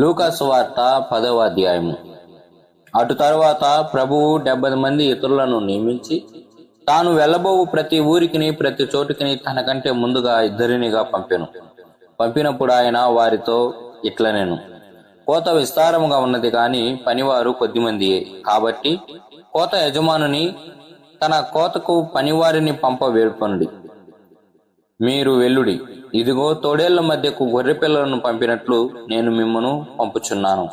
లూకాసు వార్త పదవ అధ్యాయము. అటు తరువాత ప్రభువు డెబ్బై మంది ఇతరులను నియమించి తాను వెళ్ళబోవు ప్రతి ఊరికిని ప్రతి చోటుకిని తనకంటే ముందుగా ఇద్దరినిగా పంపెను. పంపినప్పుడు ఆయన వారితో ఇట్లా నేను. కోత విస్తారముగా ఉన్నది కానీ పనివారు కొద్దిమందియే. కాబట్టి కోత యజమానుని తన కోతకు పనివారిని పంప వేడుకొనుడి మీరు వెల్లుడి ఇదిగో తోడేళ్ళ మధ్యకు గొర్రె పిల్లలను పంపినట్లు నేను మిమ్మను పంపుచున్నాను.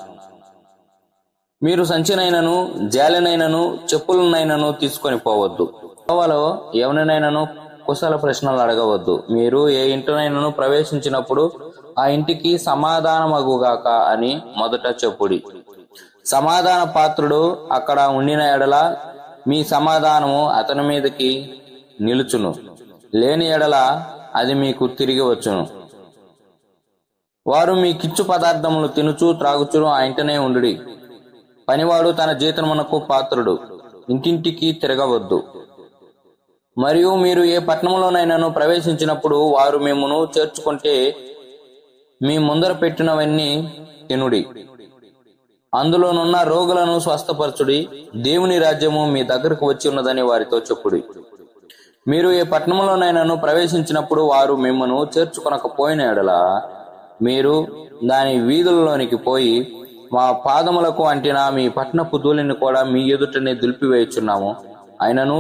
మీరు సంచినైనను జాలెనైనను చెప్పులనైనను తీసుకొని పోవద్దు. గోవాలో ఎవరినైనాను కుశల ప్రశ్నలు అడగవద్దు. మీరు ఏ ఇంటినైనాను ప్రవేశించినప్పుడు ఆ ఇంటికి సమాధానమగుగాక అని మొదట చెప్పుడి. సమాధాన పాత్రుడు అక్కడ ఉండిన ఎడల మీ సమాధానము అతని మీదకి నిలుచును. లేని ఎడల అది మీకు తిరిగి వచ్చును. వారు మీ కిచ్చు పదార్థములు తినుచు త్రాగుచును ఆ ఇంటనే ఉండు పనివాడు తన జీతమునకు పాత్రుడు ఇంటింటికి తిరగవద్దు. మరియు మీరు ఏ పట్టణంలోనైనాను ప్రవేశించినప్పుడు వారు మిమ్మను చేర్చుకుంటే మీ ముందర పెట్టినవన్నీ తినుడి. అందులోనున్న రోగులను స్వస్థపరచుడి దేవుని రాజ్యము మీ దగ్గరకు వచ్చి ఉన్నదని వారితో చెప్పుడి. మీరు ఏ పట్టణంలోనైనాను ప్రవేశించినప్పుడు వారు మిమ్మను చేర్చుకొనకపోయిన ఎడల మీరు దాని వీధులలోనికి పోయి మా పాదములకు అంటిన మీ పట్టణపు ధూళిని కూడా మీ ఎదుటనే దులిపివేయుచున్నాము. అయినను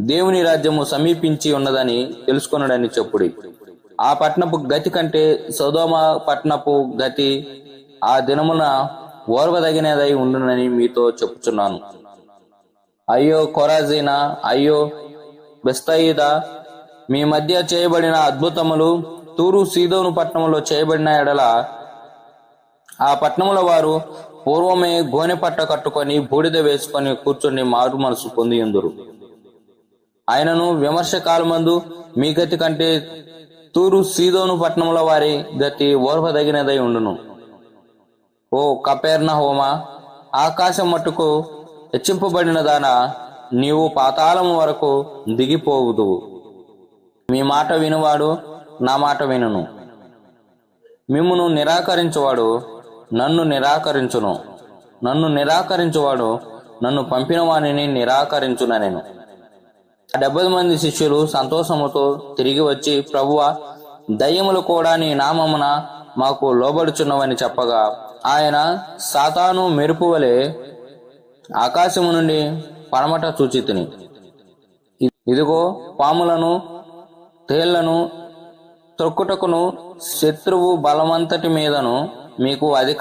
దేవుని రాజ్యము సమీపించి ఉన్నదని తెలుసుకున్నాడని చెప్పుడి. ఆ పట్టణపు గతి కంటే సోదోమ పట్టణపు గతి ఆ దినమున ఓర్వదగినదై ఉండునని మీతో చెప్పుచున్నాను. అయ్యో కొరాజీనా అయ్యో బెస్తయిదా? మీ మధ్య చేయబడిన అద్భుతములు తూరు సీదోను పట్టణంలో చేయబడిన ఎడల. ఆ పట్టణముల వారు పూర్వమే గోనె పట్ట కట్టుకొని బూడిద వేసుకొని కూర్చుని మారు మనసు పొందిందురు ఆయనను విమర్శ కాలమందు మీ గతి కంటే తూరు సీదోను పట్టణముల వారి గతి ఓర్వదగినదై ఉండును. ఓ కపేర్ణ హోమా ఆకాశం మట్టుకు హెచ్చింపబడిన దాన? నీవు పాతాళం వరకు దిగిపోవుదువు. మీ మాట వినువాడు నా మాట వినును. మిమ్మును నిరాకరించువాడు నన్ను నిరాకరించును. నన్ను నిరాకరించువాడు నన్ను పంపిన వాణిని నిరాకరించున నేను. ఆ డెబ్బై మంది శిష్యులు సంతోషముతో తిరిగి వచ్చి ప్రభువ దయ్యములు కూడా నీ నామమున మాకు లోబడుచున్నవని చెప్పగా ఆయన సాతాను మెరుపు వలె ఆకాశము నుండి పడమట చూచితిని. ఇదిగో పాములను తేళ్ళను త్రొక్కుటకును శత్రువు బలమంతటి మీదను మీకు అధిక